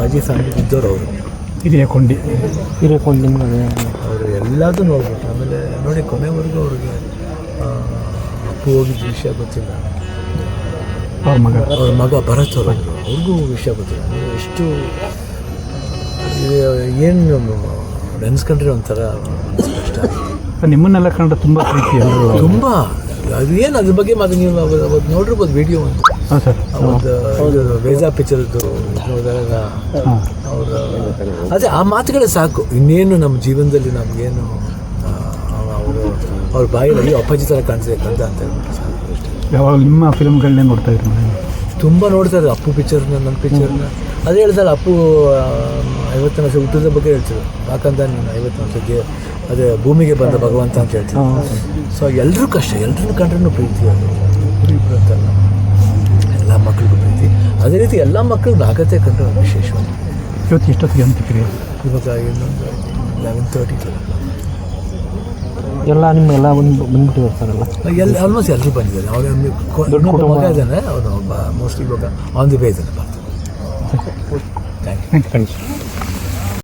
ಅಪ್ಪಾಜಿ ಫ್ಯಾಮಿಲಿ ಇದ್ದವ್ರು ಅವರು. ಹಿರಿಯ ಕೊಂಡಿ ಹಿರೇಕೊಂಡು ನಿಮ್ಗೆ ಅವರು ಎಲ್ಲದೂ ನೋಡ್ಬಿಟ್ಟು ಆಮೇಲೆ ನೋಡಿ ಕೊನೆವರೆಗೂ ಅವ್ರಿಗೆ ಅಪ್ಪು ಹೋಗಿದ್ದ ವಿಷಯ ಗೊತ್ತಿಲ್ಲ. ಅವ್ರ ಮಗ. ಅವ್ರ ಮಗ ಭರತ್ ಅವರು ಅವ್ರಿಗೂ ವಿಷಯ ಗೊತ್ತಿಲ್ಲ. ಎಷ್ಟು ಏನು ನೆನೆಸ್ಕೊಂಡ್ರೆ ಒಂಥರ ಕಷ್ಟ. ನಿಮ್ಮನ್ನೆಲ್ಲ ಕಂಡ್ರೆ ತುಂಬ ಪ್ರೀತಿ ತುಂಬ. ಅದು ಏನು ಅದ್ರ ಬಗ್ಗೆ ಮತ್ತೆ ನೀವು ನೋಡಿರ್ಬೋದು ವಿಡಿಯೋ ಒಂದು ಸರ್. ಒಂದು ಇದು ವೇಜಾ ಪಿಕ್ಚರ್ದು ಅವರ ಅದೇ ಆ ಮಾತುಗಳೇ ಸಾಕು. ಇನ್ನೇನು ನಮ್ಮ ಜೀವನದಲ್ಲಿ ನಮಗೇನು ಅವರು ಅವ್ರ ಬಾಯಲ್ಲಿ ಅಪ್ಪಾಜಿ ಥರ ಕಾಣಿಸಿದೆ ಕಂದ ಅಂತ ಯಾವಾಗ ನಿಮ್ಮ ಫಿಲ್ಮ್ಗಳನ್ನೇ ನೋಡ್ತಾ ಇದ್ರು ತುಂಬ ನೋಡ್ತಾ ಇದ್ದಾರೆ ಅಪ್ಪು ಪಿಕ್ಚರ್ನ ನನ್ನ ಪಿಕ್ಚರ್ನ ಅದೇ ಹೇಳ್ತಾರೆ ಅಪ್ಪು ಐವತ್ತು ವರ್ಷ ಹುಟ್ಟಿದ ಬಗ್ಗೆ ಹೇಳ್ತಿದ್ರು. ಯಾಕಂತ ನೀನು ಐವತ್ತು ವರ್ಷಕ್ಕೆ ಅದೇ ಭೂಮಿಗೆ ಬಂದ ಭಗವಂತ ಅಂತ ಹೇಳ್ತೀನಿ ಸೊ ಎಲ್ಲರೂ ಕಷ್ಟ ಎಲ್ಲರನ್ನು ಕಂಡ್ರೂ ಪ್ರೀತಿ ಅದು. ಅದೇ ರೀತಿ ಎಲ್ಲ ಮಕ್ಕಳಿಗೆ ಆಗತ್ತೆ ಕಂಡು ವಿಶೇಷವಾಗಿ ಇವತ್ತು ಎಷ್ಟೊತ್ತಿಗೆ ಅಂತಿಕ್ರಿ ಇವಾಗ ಇನ್ನೊಂದು ಲೆವೆನ್ ತರ್ಟಿ ಎಲ್ಲ ನಿಮ್ಮೆಲ್ಲ ಒಂದು ಬಂದ್ಬಿಟ್ಟು ಸರ್ ಎಲ್ಲ? ಆಲ್ಮೋಸ್ಟ್ ಎಲ್ಲರೂ ಬಂದಿದ್ದಾರೆ. ಅವ್ರ ದೊಡ್ಡ ಮಗ ಇದ್ದಾನೆ ಅವನು ಮೋಸ್ಟ್ಲಿ ಇವಾಗ ಆನ್ ದಿ ವೇ ಇದ್ದಾನೆ ಬರ್ತಾನೆ. Thank you thank you.